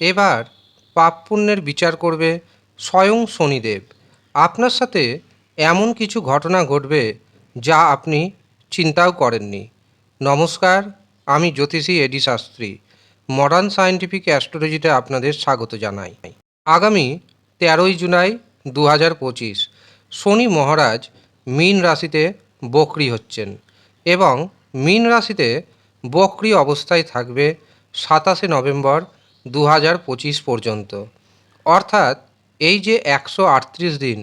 এবার পাপ পুণ্যের বিচার করবে স্বয়ং শনিদেব। আপনার সাথে এমন কিছু ঘটনা ঘটবে যা আপনি চিন্তাও করেননি। নমস্কার, আমি জ্যোতিষী এডি শাস্ত্রী মডার্ন সায়েন্টিফিক অ্যাস্ট্রোলজিতে আপনাদের স্বাগত জানাই। আগামী তেরোই জুলাই দু হাজার পঁচিশ, শনি মহারাজ মীন রাশিতে বকরি হচ্ছেন এবং মীন রাশিতে বকরি অবস্থায় থাকবে সাতাশে নভেম্বর দু হাজার পঁচিশ পর্যন্ত। অর্থাৎ এই যে একশো আটত্রিশ দিন,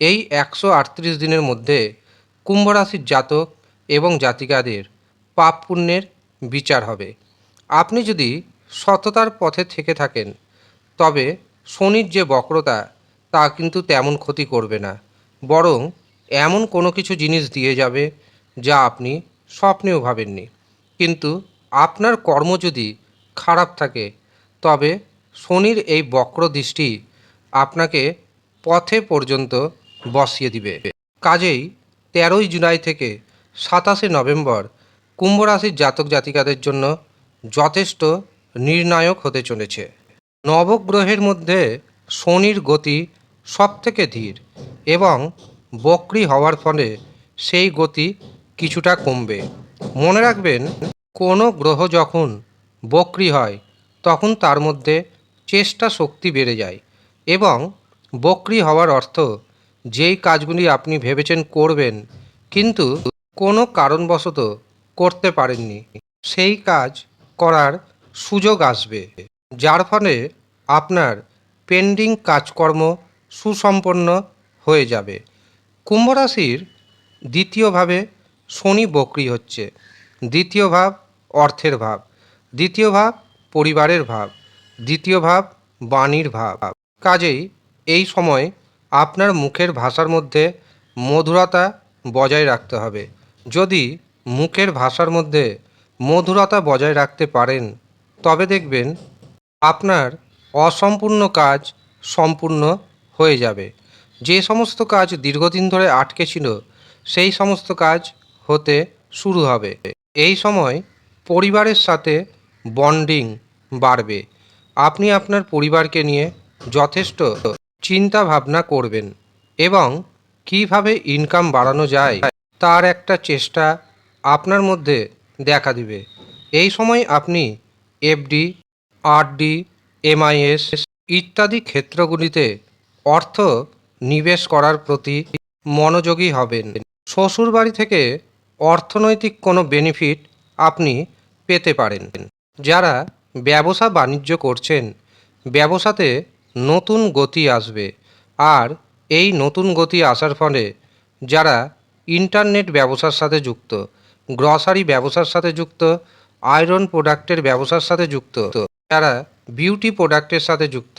এই একশো আটত্রিশ দিনের মধ্যে কুম্ভরাশির জাতক এবং জাতিকাদের পাপ পুণ্যের বিচার হবে। আপনি যদি সততার পথে থেকে থাকেন, তবে শনির যে বক্রতা, তা কিন্তু তেমন ক্ষতি করবে না। বরং এমন কোনো কিছু জিনিস দিয়ে যাবে, যা আপনি স্বপ্নেও ভাবেননি। কিন্তু আপনার কর্ম যদি খারাপ থাকে তবে শনির এই বক্র দৃষ্টি আপনাকে পথে পর্যন্ত বসিয়ে দিবে। কাজেই তেরোই জুলাই থেকে সাতাশে নভেম্বর কুম্ভ রাশির জাতক জাতিকাদের জন্য যথেষ্ট নির্ণায়ক হতে চলেছে। নবগ্রহের মধ্যে শনির গতি সবথেকে ধীর এবং বক্রি হওয়ার ফলে সেই গতি কিছুটা কমবে। মনে রাখবেন, কোনো গ্রহ যখন বক্রি হয় তখন তার মধ্যে চেষ্টা শক্তি বেড়ে যায় এবং বক্রি হওয়ার অর্থ যেই কাজগুলি আপনি ভেবেছেন করবেন, কিন্তু কোনো কারণবশত করতে পারেননি, সেই কাজ করার সুযোগ আসবে, যার ফলে আপনার পেন্ডিং কাজকর্ম সুসম্পন্ন হয়ে যাবে। কুম্ভ রাশির দ্বিতীয়ভাবে শনি বক্রি হচ্ছে। দ্বিতীয় ভাব অর্থের ভাব। দ্বিতীয় ভাব পরিবারের ভাব, দ্বিতীয় ভাব, বাণীর ভাব। কাজেই এই সময় আপনার মুখের ভাষার মধ্যে মধুরতা বজায় রাখতে হবে। যদি মুখের ভাষার মধ্যে মধুরতা বজায় রাখতে পারেন, তবে দেখবেন আপনার অসম্পূর্ণ কাজ সম্পূর্ণ হয়ে যাবে। যে সমস্ত কাজ দীর্ঘদিন ধরে আটকে ছিল, সেই সমস্ত কাজ হতে শুরু হবে। এই সময় পরিবারের সাথে বন্ডিং বাড়বে। আপনি আপনার পরিবারকে নিয়ে যথেষ্ট চিন্তা ভাবনা করবেন এবং কীভাবে ইনকাম বাড়ানো যায় তার একটা চেষ্টা আপনার মধ্যে দেখা দিবে। এই সময় আপনি এফডি আরডি এমআইএস ইত্যাদি ক্ষেত্রগুলিতে অর্থ নিবেশ করার প্রতি মনোযোগী হবেন। শ্বশুরবাড়ি থেকে অর্থনৈতিক কোনো বেনিফিট আপনি পেতে পারেন। যারা ব্যবসা বাণিজ্য করছেন। ব্যবসাতে নতুন গতি আসবে। আর এই নতুন গতি আসার ফলে যারা ইন্টারনেট ব্যবসার সাথে যুক্ত, গ্রসারি ব্যবসার সাথে যুক্ত, আয়রন প্রোডাক্টের ব্যবসার সাথে যুক্ত, যারা বিউটি প্রোডাক্টের সাথে যুক্ত,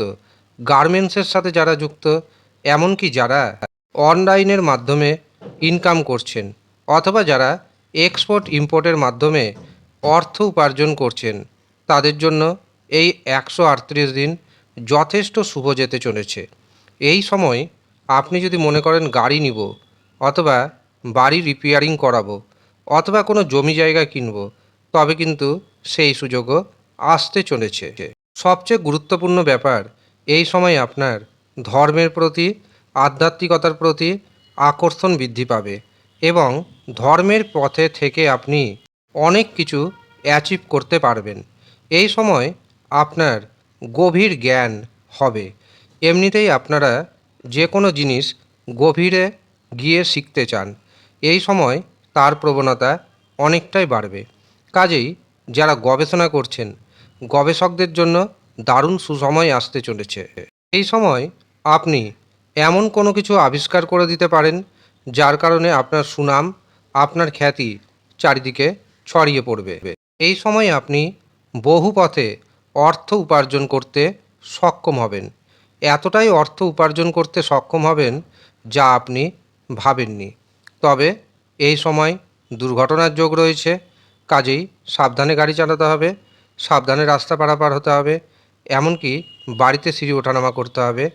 গার্মেন্টসের সাথে যারা যুক্ত, এমনকি যারা অনলাইনের মাধ্যমে ইনকাম করছেন, অথবা যারা এক্সপোর্ট, ইম্পোর্টের মাধ্যমে অর্থ উপার্জন করছেন তাদের জন্য এই একশো আটত্রিশ দিন যথেষ্ট শুভ যেতে চলেছে। এই সময় আপনি যদি মনে করেন গাড়ি নিব অথবা বাড়ি রিপেয়ারিং করাবো অথবা কোনো জমি জায়গা কিনব, তবে কিন্তু সেই সুযোগও আসতে চলেছে। সবচেয়ে গুরুত্বপূর্ণ ব্যাপার এই সময় আপনার ধর্মের প্রতি, আধ্যাত্মিকতার প্রতি আকর্ষণ বৃদ্ধি পাবে এবং ধর্মের পথে থেকে আপনি অনেক কিছু অ্যাচিভ করতে পারবেন। এই সময় আপনার গভীর জ্ঞান হবে। এমনিতেই আপনারা যে কোনো জিনিস গভীরে গিয়ে শিখতে চান। এই সময় তার প্রবণতা অনেকটাই বাড়বে। কাজেই যারা গবেষণা করছেন, গবেষকদের জন্য দারুণ সুসময় আসতে চলেছে। এই সময় আপনি এমন কোনো কিছু আবিষ্কার করে দিতে পারেন, যার কারণে আপনার সুনাম, আপনার খ্যাতি চারিদিকে ছড়িয়ে পড়বে। এই সময় আপনি বহু পথে অর্থ উপার্জন করতে সক্ষম হবেন। এতটাই অর্থ উপার্জন করতে সক্ষম হবেন যা আপনি ভাবেননি। তবে এই সময় দুর্ঘটনার যোগ রয়েছে। কাজেই সাবধানে গাড়ি চালাতে হবে, সাবধানে রাস্তা পারাপার হতে হবে, এমনকি বাড়িতে সিঁড়ি ওঠানামা করতে হবে।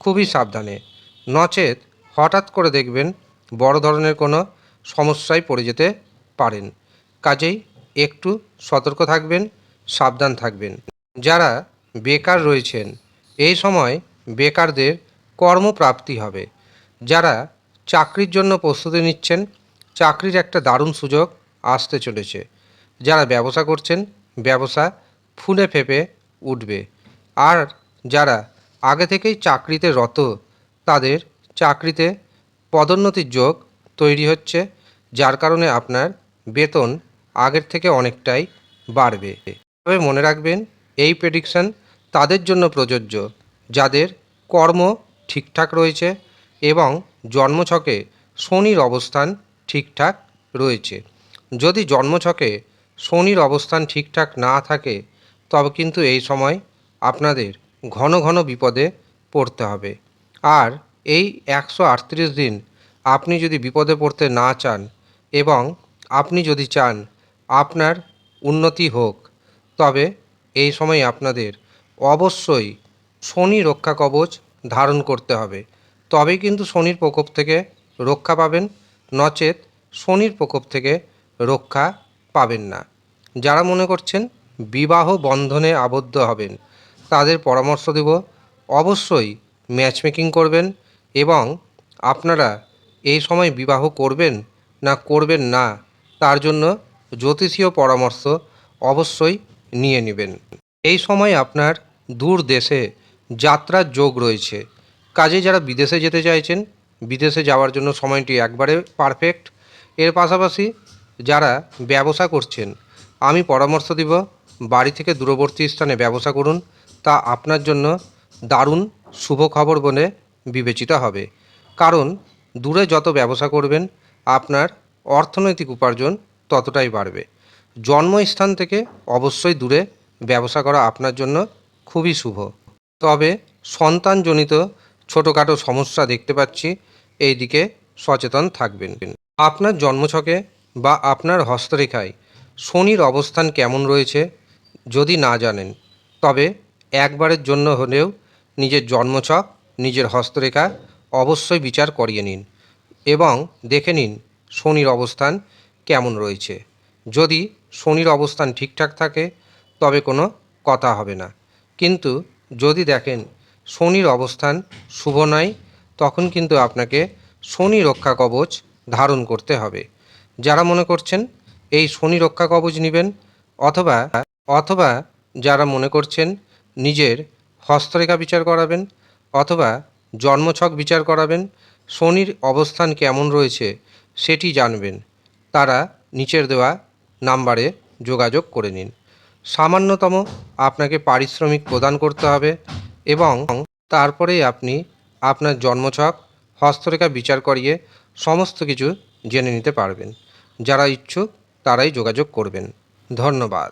খুবই সাবধানে। নচেত হঠাৎ করে দেখবেন বড় ধরনের কোনো সমস্যায় পড়ে যেতে পারেন। কাজেই একটু সতর্ক থাকবেন সাবধান থাকবেন। যারা বেকার রয়েছেন, এই সময় বেকারদের কর্মপ্রাপ্তি হবে। যারা চাকরির জন্য প্রস্তুতি নিচ্ছেন, চাকরির একটা দারুণ সুযোগ আসতে চলেছে। যারা ব্যবসা করছেন, ব্যবসা ফুলে ফেপে উঠবে। আর যারা আগে থেকেই চাকরিতে রত, তাদের চাকরিতে পদোন্নতির যোগ তৈরি হচ্ছে, যার কারণে আপনার বেতন আগের থেকে অনেকটাই বাড়বে। তবে মনে রাখবেন, এই প্রেডিকশন তাদের জন্য প্রযোজ্য, যাদের কর্ম ঠিকঠাক রয়েছে এবং জন্মছকে শনির অবস্থান ঠিকঠাক রয়েছে। যদি জন্মছকে শনির অবস্থান ঠিকঠাক না থাকে, তবে কিন্তু এই সময় আপনাদের ঘন ঘন বিপদে পড়তে হবে। আর এই একশো আটত্রিশ দিন আপনি যদি বিপদে পড়তে না চান এবং আপনি যদি চান আপনার উন্নতি হোক তবে এই সময় আপনাদের অবশ্যই শনি রক্ষা কবচ ধারণ করতে হবে। তবেই কিন্তু শনির প্রকোপ থেকে রক্ষা পাবেন, নচেত শনির প্রকোপ থেকে রক্ষা পাবেন না। যারা মনে করছেন বিবাহ বন্ধনে আবদ্ধ হবেন, তাদের পরামর্শ দেব, অবশ্যই ম্যাচমেকিং করবেন এবং আপনারা এই সময় বিবাহ করবেন না করবেন না, তার জন্য জ্যোতিষীয় পরামর্শ অবশ্যই নিয়ে নেবেন। এই সময় আপনার দূর দেশে যাত্রার যোগ রয়েছে। কাজে যারা বিদেশে যেতে চাইছেন, বিদেশে যাওয়ার জন্য সময়টি একবারে পারফেক্ট এর পাশাপাশি যারা ব্যবসা করছেন, আমি পরামর্শ দিব, বাড়ি থেকে দূরবর্তী স্থানে ব্যবসা করুন, তা আপনার জন্য দারুণ শুভ খবর বলে বিবেচিত হবে। কারণ দূরে যত ব্যবসা করবেন, আপনার অর্থনৈতিক উপার্জন ততটাই বাড়বে। জন্মস্থান থেকে অবশ্যই দূরে ব্যবসা করা আপনার জন্য খুবই শুভ। তবে সন্তানজনিত ছোটোখাটো সমস্যা দেখতে পাচ্ছি এই দিকে সচেতন থাকবেন। আপনার জন্মছকে বা আপনার হস্তরেখায় শনির অবস্থান কেমন রয়েছে যদি না জানেন, তবে একবারের জন্য হলেও নিজের জন্মছক, নিজের হস্তরেখা অবশ্যই বিচার করিয়ে নিন এবং দেখে নিন শনির অবস্থান কেমন রয়েছে। যদি শনির অবস্থান ঠিকঠাক থাকে, তবে কোনো কথা হবে না। কিন্তু যদি দেখেন শনির অবস্থান শুভ নয়, তখন কিন্তু আপনাকে শনি রক্ষা কবচ ধারণ করতে হবে। যারা মনে করছেন এই শনি রক্ষা কবচ নেবেন অথবা অথবা যারা মনে করছেন নিজের হস্তরেখা বিচার করাবেন অথবা জন্মছক বিচার করাবেন, শনির অবস্থান কেমন রয়েছে সেটি জানবেন। তারা নিচের দেওয়া নাম্বারে যোগাযোগ করে নিন। সামান্যতম আপনাকে পারিশ্রমিক প্রদান করতে হবে এবং তারপরেই আপনি আপনার জন্মছক, হস্তরেখা বিচার করিয়ে সমস্ত কিছু জেনে নিতে পারবেন। যারা ইচ্ছুক তারাই যোগাযোগ করবেন। ধন্যবাদ।